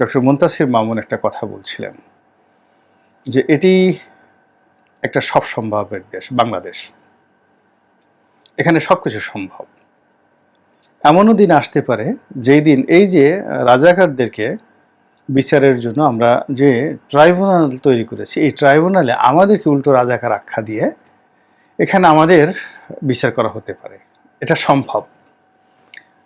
Doctor Muntasir Mamun একটা কথা বলছিলেন যে এটি একটা সব সম্ভবের দেশ, বাংলাদেশ। এখানে সব কিছু সম্ভব। এমনও দিন আসতে পারে যেই দিন এই যে রাজাকারদেরকে বিচারের জন্য আমরা যে ট্রাইব্যুনাল তৈরি করেছি, এই ট্রাইব্যুনালে আমাদেরকে উল্টো রাজাকার আখ্যা দিয়ে এখানে আমাদের বিচার করা হতে পারে। এটা সম্ভব।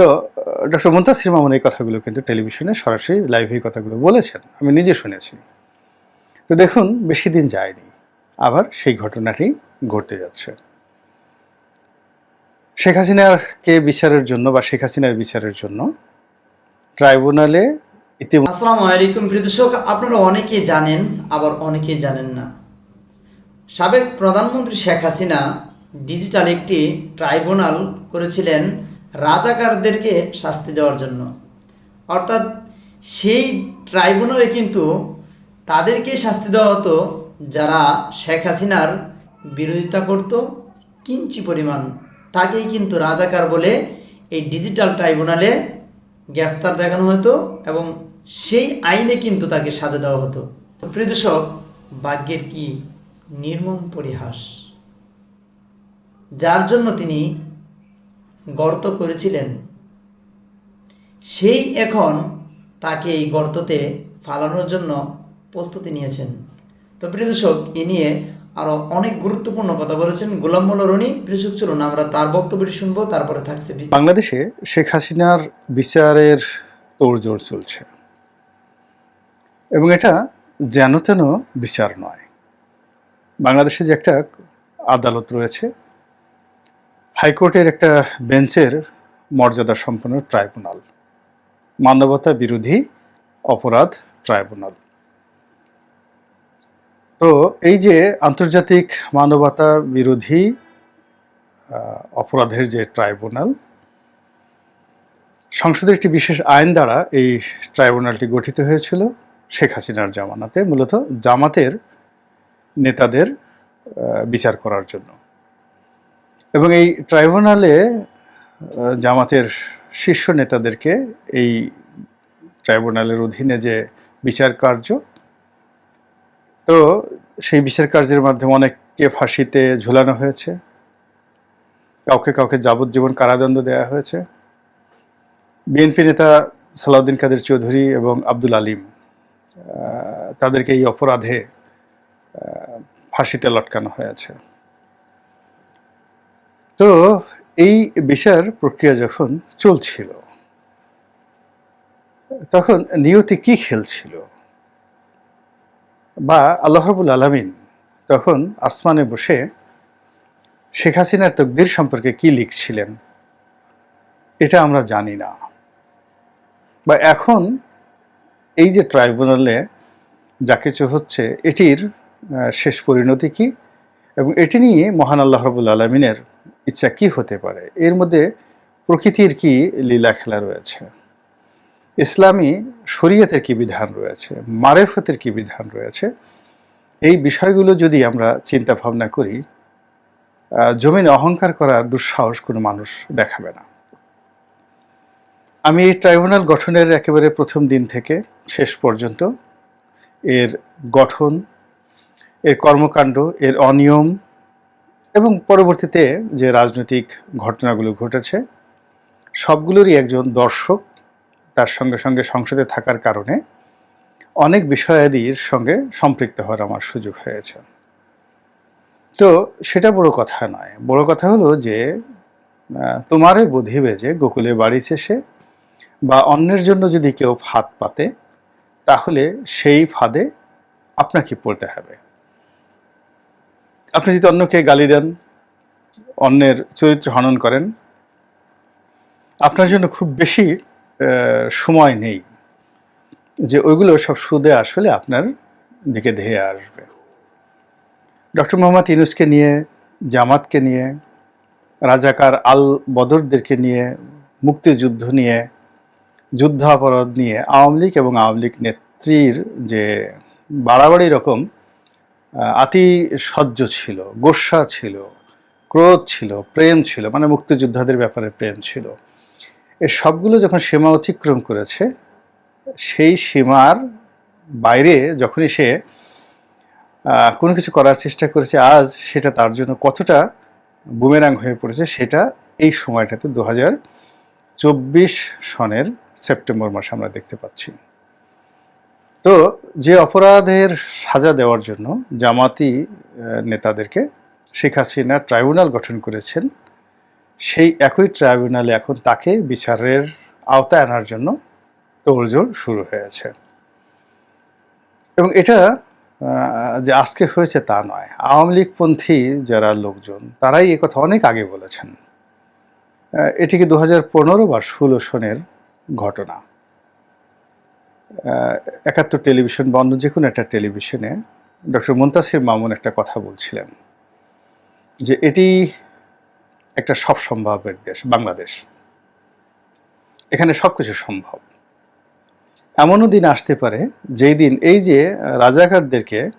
তো ডক্টর মুন্তাসির মামুন এই কথাগুলো কিন্তু টেলিভিশনে সরাসরি লাইভে এই কথাগুলো বলেছেন। আমি নিজে শুনেছি। তো দেখুন, বেশি দিন যায়নি। আবার সেই ঘটনাটি ঘটতে যাচ্ছে। শেখ হাসিনাকে বিচারের জন্য বা শেখ হাসিনার বিচারের জন্য ট্রাইব্যুনালে আসসালামু আলাইকুম আপনারা অনেকেই জানেন, আবার অনেকেই জানেন না। সাবেক প্রধানমন্ত্রী শেখ হাসিনা ডিজিটাল একটি ট্রাইব্যুনাল করেছিলেন রাজাকারদেরকে শাস্তি দেওয়ার জন্য। অর্থাৎ সেই ট্রাইব্যুনালে কিন্তু তাদেরকেই শাস্তি দেওয়া হতো যারা শেখ হাসিনার বিরোধিতা করত, কিঞ্চি পরিমাণ। তাকেই কিন্তু রাজাকার বলে এই ডিজিটাল ট্রাইব্যুনালে গ্রেফতার দেখানো হতো এবং সেই আইনে কিন্তু তাকে সাজা দেওয়া হতো। প্রিয় দর্শক, ভাগ্যের কি নির্মম পরিহাস। যার জন্য তিনি গর্ত করেছিলেন। সেই এখন তাকে এই গর্ততে ফালানোর জন্য প্রস্তুতি নিয়েছেন। তো প্রিয় দর্শক, এ নিয়ে আরও অনেক গুরুত্বপূর্ণ কথা বলেছেন গোলাম মোল্লা রনি। প্রিয় চলুন আমরা তার বক্তব্যটি শুনব, তারপরে থাকছে বাংলাদেশে শেখ হাসিনার বিচারের তোড়জোড় চলছে। এবং এটা যেন তেন বিচার নয়। বাংলাদেশে যে একটা আদালত রয়েছে হাইকোর্টের একটা বেঞ্চের মর্যাদা সম্পন্ন ট্রাইব্যুনাল। মানবতা বিরোধী অপরাধ ট্রাইব্যুনাল। তো এই যে আন্তর্জাতিক মানবতা বিরোধী অপরাধের যে ট্রাইব্যুনাল, সংসদের একটি বিশেষ আইন দ্বারা এই ট্রাইব্যুনালটি গঠিত হয়েছিল শেখ হাসিনার জামানাতে, মূলত জামাতের নেতাদের বিচার করার জন্য। এবং এই ট্রাইব্যুনালে জামাতের শীর্ষ নেতাদেরকে এই ট্রাইব্যুনালের অধীনে যে বিচার কার্য, তো সেই বিচার কার্যের মাধ্যমে অনেককে ফাঁসিতে ঝুলানো হয়েছে। কাউকে কাউকে যাবজ্জীবন কারাদণ্ড দেওয়া হয়েছে। বিএনপি নেতা সালাউদ্দিন কাদের চৌধুরী এবং আব্দুল আলিম তাদেরকে এই অপরাধে ফাঁসিতে লটকানো হয়েছে। তো এই বিচার প্রক্রিয়া যখন চলছিল, তখন নিয়তি কি খেলছিল? বা আল্লাহবুল আলমিন তখন আসমানে বসে শেখ হাসিনার তকদির সম্পর্কে কি লিখছিলেন? এটা আমরা জানি না। বা এখন এই যে ট্রাইব্যুনালে যা কিছু হচ্ছে, এটির শেষ পরিণতি কি? এবং এটি নিয়ে মহান আল্লাহ রবুল আলমিনের ইচ্ছা কি হতে পারে? এর মধ্যে প্রকৃতির কি লীলা খেলা রয়েছে? ইসলামী শরীয়তের কি বিধান রয়েছে? মারেফতের কি বিধান রয়েছে? এই বিষয়গুলো যদি আমরা চিন্তা ভাবনা করি জমিনে অহংকার করার দুঃসাহস কোনো মানুষ দেখাবে না। আমি এই ট্রাইব্যুনাল গঠনের একেবারে প্রথম দিন থেকে শেষ পর্যন্ত এর গঠন, এর কর্মকাণ্ড, এর অনিয়ম এবং পরবর্তীতে যে রাজনৈতিক ঘটনাগুলো ঘটেছে সবগুলোরই একজন দর্শক তার সঙ্গে সঙ্গে সংসদে থাকার কারণে অনেক বিষয়াদির সঙ্গে সম্পৃক্ত হওয়ার আমার সুযোগ হয়েছে। তো সেটা বড় কথা নয়। বড় কথা হলো যে আহ, তোমারে বোধিবে যে গোকুলে বাড়িছে সে বা অন্যের জন্য যদি কেউ ফাঁদ পাতে তাহলে সেই ফাঁদে আপনাকে পড়তে হবে। আপনি যদি অন্যকে গালি দেন, অন্যের চরিত্র হনন করেন, আপনার জন্য খুব বেশি সময় নেই যে ওইগুলো সব সুদে আসলে আপনার দিকে ধেয়ে আসবে। ডক্টর মোহাম্মদ ইনুসকে নিয়ে, জামাতকে নিয়ে, রাজাকার আল বদরদেরকে নিয়ে, মুক্তিযুদ্ধ নিয়ে, যুদ্ধাপরাধ নিয়ে, আওয়ামী লীগ এবং আওয়ামী লীগ নেত্রীর যে বাড়াবাড়ি রকম আহ, আতিশয্য ছিল গোস্বা ছিল ক্রোধ ছিল প্রেম ছিল মানে মুক্তিযোদ্ধাদের ব্যাপারে প্রেম ছিল। এর সবগুলো যখন সীমা অতিক্রম করেছে সেই সীমার বাইরে যখনই সে কোনো কিছু করার চেষ্টা করেছে আজ সেটা তার জন্য কতটা বুমেরাং হয়ে পড়েছে সেটা এই সময়টাতে দু হাজার চব্বিশ সনের সেপ্টেম্বর মাসে আমরা দেখতে পাচ্ছি। তো যে অপরাধের সাজা দেওয়ার জন্য জামাতি নেতাদেরকে শেখ হাসিনা ট্রাইব্যুনাল গঠন করেছেন, সেই একই ট্রাইব্যুনালে এখন তাকে বিচারের আওতায় আনার জন্য তোড়জোড় শুরু হয়েছে। এবং এটা যে আজকে হয়েছে তা নয়। আওয়ামী লীগপন্থী যারা লোকজন, তারাই কথা অনেক আগে বলেছেন। এটিকে দু হাজার পনেরো বা ষোলো সনের ঘটনা? একাত্তর টেলিভিশন বা অন্য যে কোনো একটা টেলিভিশনে ডক্টর মুন্তাসির মামুন একটা কথা বলছিলেন যে এটি একটা সব সম্ভবের দেশ, বাংলাদেশ। এখানে সব কিছু সম্ভব। এমনও দিন আসতে পারে যেই দিন এই যে রাজাকারদেরকে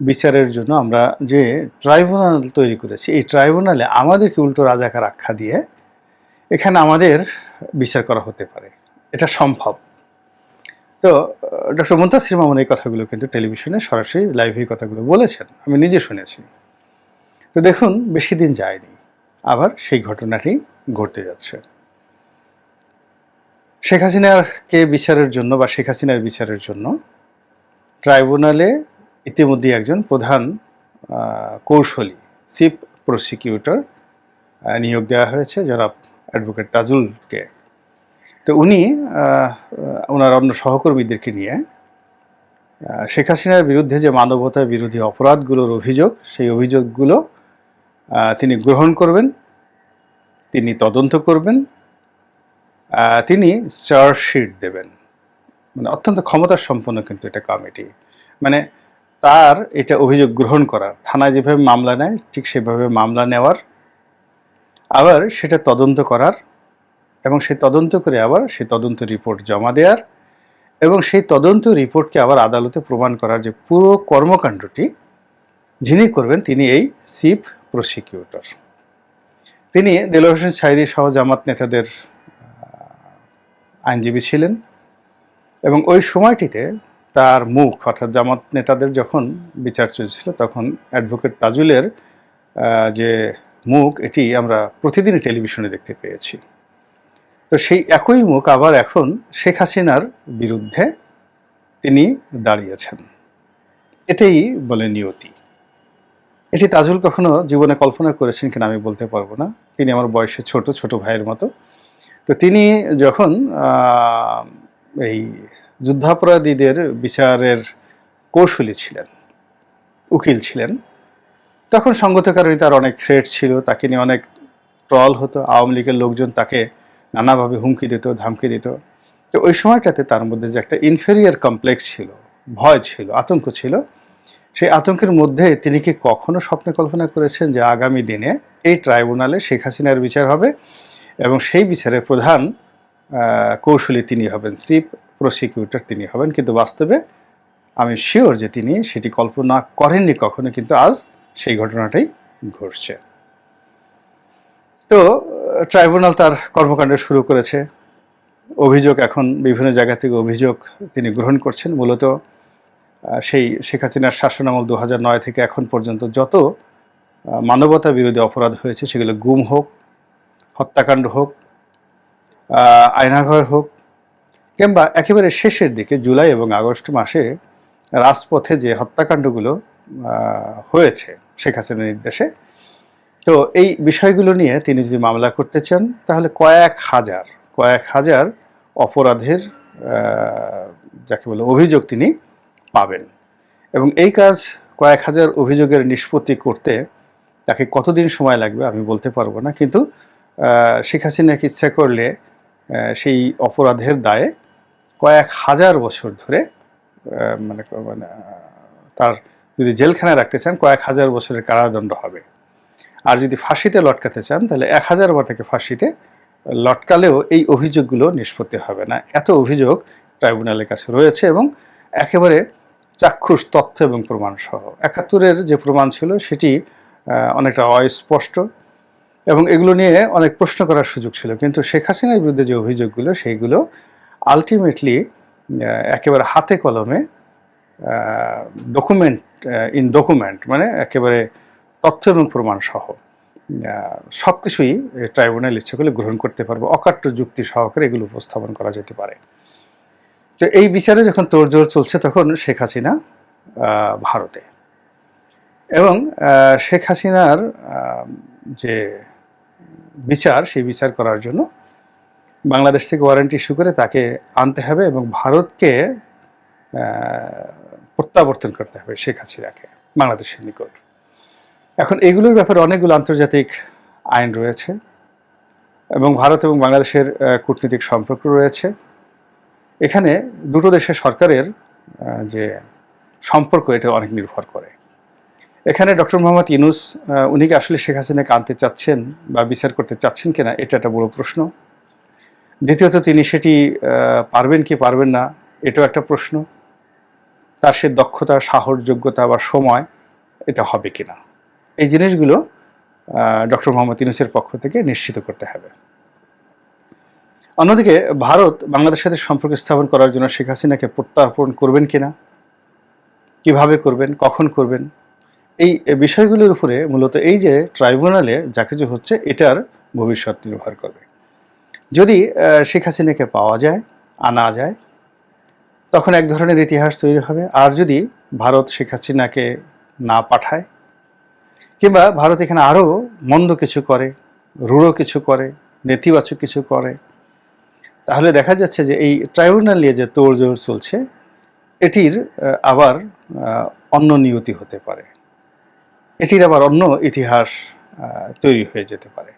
বিচারের জন্য আমরা যে ট্রাইব্যুনাল তৈরি করেছি, এই ট্রাইব্যুনালে আমাদেরকে উল্টো রাজাকার আখ্যা দিয়ে এখানে আমাদের বিচার করা হতে পারে। এটা সম্ভব। তো ডক্টর মুন্তাসির মামুন এই কথাগুলো কিন্তু টেলিভিশনে সরাসরি লাইভে কথাগুলো বলেছেন। আমি নিজে শুনেছি। তো দেখুন, বেশি দিন যায়নি। আবার সেই ঘটনাটি ঘটতে যাচ্ছে। শেখ হাসিনাকে বিচারের জন্য বা শেখ হাসিনার বিচারের জন্য ট্রাইব্যুনালে ইতিমধ্যে একজন প্রধান কৌশলী, চিফ প্রসিকিউটর নিয়োগ দেওয়া হয়েছে। জনাব অ্যাডভোকেট তাজুলকে তো উনি ওনার অন্য সহকর্মীদেরকে নিয়ে শেখ হাসিনার বিরুদ্ধে যে মানবতা বিরোধী অপরাধগুলোর অভিযোগ, সেই অভিযোগগুলো তিনি গ্রহণ করবেন, তিনি তদন্ত করবেন তিনি চার্জশিট দেবেন। মানে অত্যন্ত ক্ষমতা সম্পন্ন কিন্তু এটা কমিটি। মানে তার এটা অভিযোগ গ্রহণ করার, থানায় যেভাবে মামলা নেয়, ঠিক সেভাবে মামলা নেওয়ার, আবার সেটা তদন্ত করার এবং সেই তদন্ত করে আবার সেই তদন্ত রিপোর্ট জমা দেওয়ার এবং সেই তদন্ত রিপোর্টকে আবার আদালতে প্রমাণ করার যে পুরো কর্মকাণ্ডটি, যিনি করবেন তিনি এই চিফ প্রসিকিউটর। তিনি দেলোয়ার হোসেন সাইদি সহ জামাত নেতাদের আইনজীবী ছিলেন এবং ওই সময়টিতে তার মুখ অর্থাৎ জামাত নেতাদের যখন বিচার চলছিল তখন অ্যাডভোকেট তাজুলের যে মুখ, এটি আমরা প্রতিদিনই টেলিভিশনে দেখতে পেয়েছি। তো সেই একই মুখ আবার এখন শেখ হাসিনার বিরুদ্ধে তিনি দাঁড়িয়েছেন। এটাই বলে নিয়তি। এটি তাজুল কখনো জীবনে কল্পনা করেছেন কিনা আমি বলতে পারব না। তিনি আমার বয়সে ছোট ছোট ভাইয়ের মতো। তো তিনি যখন এই যুদ্ধাপরাধীদের বিচারের কৌশলী ছিলেন, উকিল ছিলেন, তখন সঙ্গত কারণে তার অনেক থ্রেট ছিল, তাকে নিয়ে অনেক ট্রল হতো, আওয়ামী লীগের লোকজন তাকে নানাভাবে হুমকি দিত, ধামকি দিত। তো ওই সময়টাতে তার মধ্যে যে একটা ইনফেরিয়ার কমপ্লেক্স ছিল, ভয় ছিল, আতঙ্ক ছিল, সেই আতঙ্কের মধ্যে তিনি কি কখনো স্বপ্নে কল্পনা করেছেন যে আগামী দিনে এই ট্রাইব্যুনালে শেখ হাসিনার বিচার হবে এবং সেই বিচারের প্রধান কৌশলী তিনি হবেন, চিফ প্রসিকিউটর তিনি হবেন। কিন্তু বাস্তবে আমি শিওর যে তিনি সেটি কল্পনা করেননি কখনো, কিন্তু আজ সেই ঘটনাটাই ঘটছে। তো ট্রাইব্যুনাল তার কর্মকাণ্ড শুরু করেছে। অভিযোগ এখন বিভিন্ন জায়গা থেকে অভিযোগ তিনি গ্রহণ করছেন। মূলত সেই শেখ হাসিনার শাসনামল দু নয় থেকে এখন পর্যন্ত যত মানবতা বিরোধী অপরাধ হয়েছে, সেগুলো গুম হোক, হত্যাকাণ্ড হোক আয়নাঘর হোক, কিংবা একেবারে শেষের দিকে জুলাই এবং আগস্ট মাসে রাজপথে যে হত্যাকাণ্ডগুলো হয়েছে শেখ হাসিনার নির্দেশে তো এই বিষয়গুলো নিয়ে তিনি যদি মামলা করতে চান, তাহলে কয়েক হাজার কয়েক হাজার অপরাধের যাকে বলে অভিযোগ তিনি পাবেন। এবং এই কাজ কয়েক হাজার অভিযোগের নিষ্পত্তি করতে তাকে কতদিন সময় লাগবে আমি বলতে পারব না, কিন্তু শেখ হাসিনাকে ইচ্ছা করলে সেই অপরাধের দায়ে কয়েক হাজার বছর ধরে মানে মানে তার যদি জেলখানায় রাখতে চান, কয়েক হাজার বছরের কারাদণ্ড হবে। আর যদি ফাঁসিতে লটকাতে চান, তাহলে এক হাজার বার থেকে ফাঁসিতে লটকালেও এই অভিযোগগুলো নিষ্পত্তি হবে না। এত অভিযোগ ট্রাইব্যুনালের কাছে রয়েছে এবং একেবারে চাক্ষুষ তথ্য এবং প্রমাণ সহ একাত্তরের যে প্রমাণ ছিল, সেটি অনেকটা অস্পষ্ট এবং এগুলো নিয়ে অনেক প্রশ্ন করার সুযোগ ছিল। কিন্তু শেখ হাসিনার বিরুদ্ধে যে অভিযোগগুলো, সেইগুলো আলটিমেটলি একেবারে হাতে কলমে ডকুমেন্ট ইন ডকুমেন্ট মানে একেবারে তথ্য এবং প্রমাণ সহ সব কিছুই ট্রাইব্যুনাল ইচ্ছে করলে গ্রহণ করতে পারবে। অকাট্য যুক্তি সহকারে এগুলো উপস্থাপন করা যেতে পারে। তো এই বিচারে যখন তোড়জোড় চলছে তখন শেখ হাসিনা ভারতে। এবং শেখ হাসিনার যে বিচার, সেই বিচার করার জন্য বাংলাদেশ থেকে ওয়ারেন্ট ইস্যু করে তাকে আনতে হবে এবং ভারতকে প্রত্যাবর্তন করতে হবে শেখ হাসিনাকে, বাংলাদেশের নিকট। এখন এগুলোর ব্যাপারে অনেকগুলো আন্তর্জাতিক আইন রয়েছে এবং ভারত এবং বাংলাদেশের কূটনীতিক সম্পর্ক রয়েছে। এখানে দুটো দেশের সরকারের যে সম্পর্ক, এটা অনেক নির্ভর করে। এখানে ডক্টর মোহাম্মদ ইনুস উনি কি আসলে শেখ হাসিনাকে আনতে চাচ্ছেন বা বিচার করতে চাচ্ছেন কিনা, এটা একটা বড় প্রশ্ন। দ্বিতীয়ত, তিনি সেটি পারবেন কি পারবেন না, এটাও একটা প্রশ্ন। তার সে দক্ষতা সাহস যোগ্যতা বা সময়, এটা হবে কিনা। এই জিনিসগুলো ডক্টর মোহাম্মদ ইউনুসের পক্ষ থেকে নিশ্চিত করতে হবে। অন্যদিকে, ভারত বাংলাদেশের সাথে সম্পর্ক স্থাপন করার জন্য শেখ হাসিনাকে প্রত্যার্পণ করবেন কিনা কীভাবে করবেন? কখন করবেন? এই বিষয়গুলোর উপরে মূলত এই যে ট্রাইব্যুনালে যা কিছু হচ্ছে, এটার ভবিষ্যৎ নির্ভর করবে। যদি শেখ হাসিনাকে পাওয়া যায়, আনা যায়, তখন এক ধরনের ইতিহাস তৈরি হবে। আর যদি ভারত শেখ হাসিনাকে না পাঠায় কিংবা ভারত এখানে আরও মন্দ কিছু করে, রূঢ় কিছু করে, নেতিবাচক কিছু করে। তাহলে দেখা যাচ্ছে যে এই ট্রাইব্যুনাল নিয়ে যে তোড়জোড় চলছে, এটির আবার অন্য নিয়তি হতে পারে। এটির আবার অন্য ইতিহাস তৈরি হয়ে যেতে পারে।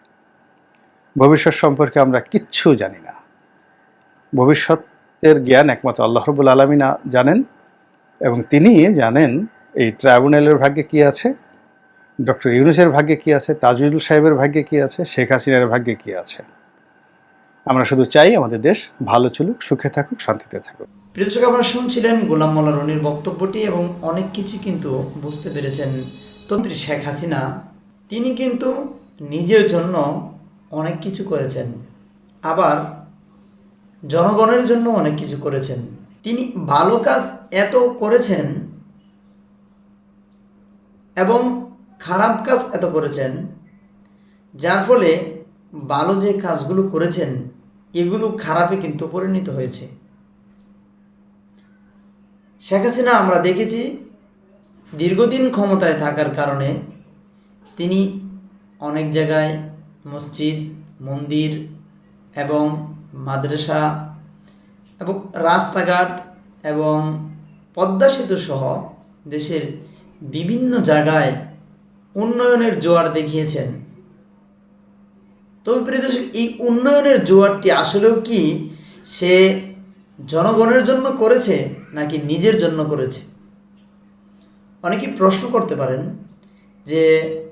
ভবিষ্যৎ সম্পর্কে আমরা কিচ্ছু জানি না। ভবিষ্যতের জ্ঞান একমাত্র আল্লাহ রবুল আলমিনা জানেন এবং তিনি জানেন এই ট্রাইব্যুনালের ভাগ্যে কি আছে। ডক্টর ইউনুসের ভাগ্যে কি আছে? তাজুল সাহেবের ভাগ্যে কি আছে? শেখ হাসিনার ভাগ্যে কি আছে? আমরা শুধু চাই আমাদের দেশ ভালো চলুক, সুখে থাকুক, শান্তিতে থাকুক। প্রিয় দর্শক, আপনারা শুনছিলেন গোলাম মোল্লা রনির বক্তব্যটি এবং অনেক কিছু কিন্তু বুঝতে পেরেছেন তন্ত্রী শেখ হাসিনা। তিনি কিন্তু নিজের জন্য অনেক কিছু করেছেন। আবার জনগণের জন্য অনেক কিছু করেছেন। তিনি ভালো কাজ এত করেছেন এবং খারাপ কাজ এত করেছেন, যার ফলে ভালো যে কাজগুলো করেছেন, এগুলো খারাপে কিন্তু পরিণত হয়েছে। শেখ হাসিনা আমরা দেখেছি দীর্ঘদিন ক্ষমতায় থাকার কারণে তিনি অনেক জায়গায় মসজিদ, মন্দির এবং মাদ্রাসা এবং রাস্তাঘাট এবং পদ্মা সেতু সহ দেশের বিভিন্ন জায়গায় উন্নয়নের জোয়ার দেখিয়েছেন। তবে প্রিয় দর্শক, এই উন্নয়নের জোয়ারটি আসলেও কি সে জনগণের জন্য করেছে নাকি নিজের জন্য করেছে? অনেকেই প্রশ্ন করতে পারেন যে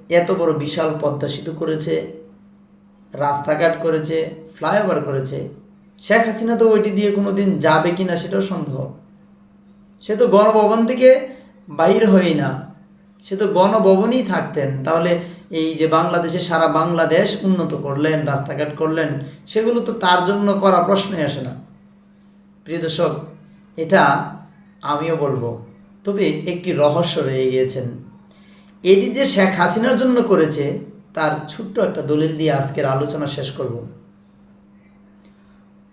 এত বড় বিশাল পদ্মা সেতু করেছে রাস্তাঘাট করেছে ফ্লাইওভার করেছে শেখ হাসিনা তো ওইটি দিয়ে কোনো দিন যাবে কি না সেটাও সন্দেহ। সে তো গণভবন থেকে বাইর হয়ই না। সে তো গণভবনেই থাকতেন। তাহলে এই যে বাংলাদেশে সারা বাংলাদেশ উন্নত করলেন, রাস্তাঘাট করলেন, সেগুলো তো তার জন্য করা প্রশ্নই আসে না। প্রিয় দর্শক, এটা আমিও বলব। তবে একটি রহস্য রয়ে গিয়েছেন। এটি যে শেখ হাসিনার জন্য করেছে, তার ছোট্ট একটা দলিল দিয়ে আজকের আলোচনা শেষ করব।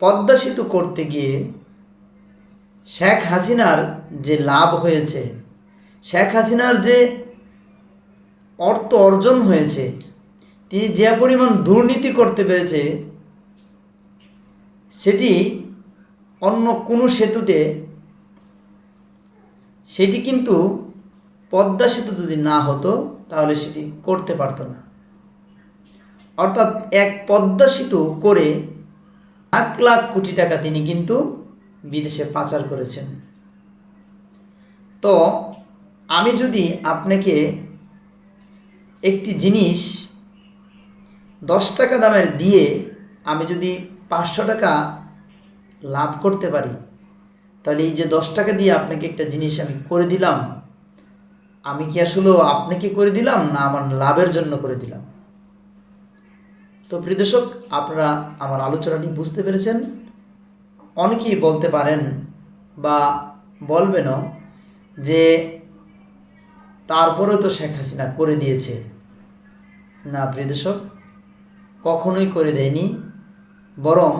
পদ্মা সেতু করতে গিয়ে শেখ হাসিনার যে লাভ হয়েছে শেখ হাসিনার যে অর্থ অর্জন হয়েছে, তিনি যে পরিমাণ দুর্নীতি করতে পেরেছে, সেটি অন্য কোনো সেতুতে, সেটি কিন্তু পদ্মা সেতু যদি না হতো, তাহলে সেটি করতে পারতো না। অর্থাৎ এক পদ্মা সেতু করে লাখ লাখ কোটি টাকা তিনি কিন্তু বিদেশে পাচার করেছেন। তো আমি যদি আপনাকে একটি জিনিস দশ টাকা দামের দিয়ে আমি যদি পাঁচশো টাকা লাভ করতে পারি, তাহলে এই যে দশ টাকা দিয়ে আপনাকে একটা জিনিস আমি করে দিলাম, আমি কি আসলে আপনাকে করে দিলাম না আমার লাভের জন্য করে দিলাম? তো প্রিয় দর্শক, আপনারা আমার আলোচনাটি বুঝতে পেরেছেন? অনেকেই বলতে পারেন বা বলবেনও যে তারপরেও তো শেখ হাসিনা করে দিয়েছে। না, প্রিয় দর্শক, কখনোই করে দেয়নি। বরং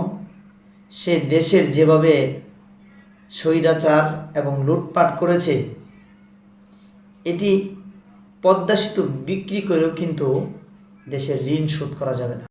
সে দেশের যেভাবে স্বৈরাচার এবং লুটপাট করেছে, এটি পদ্মা সেতু বিক্রি করেও কিন্তু দেশের ঋণ শোধ করা যাবে না।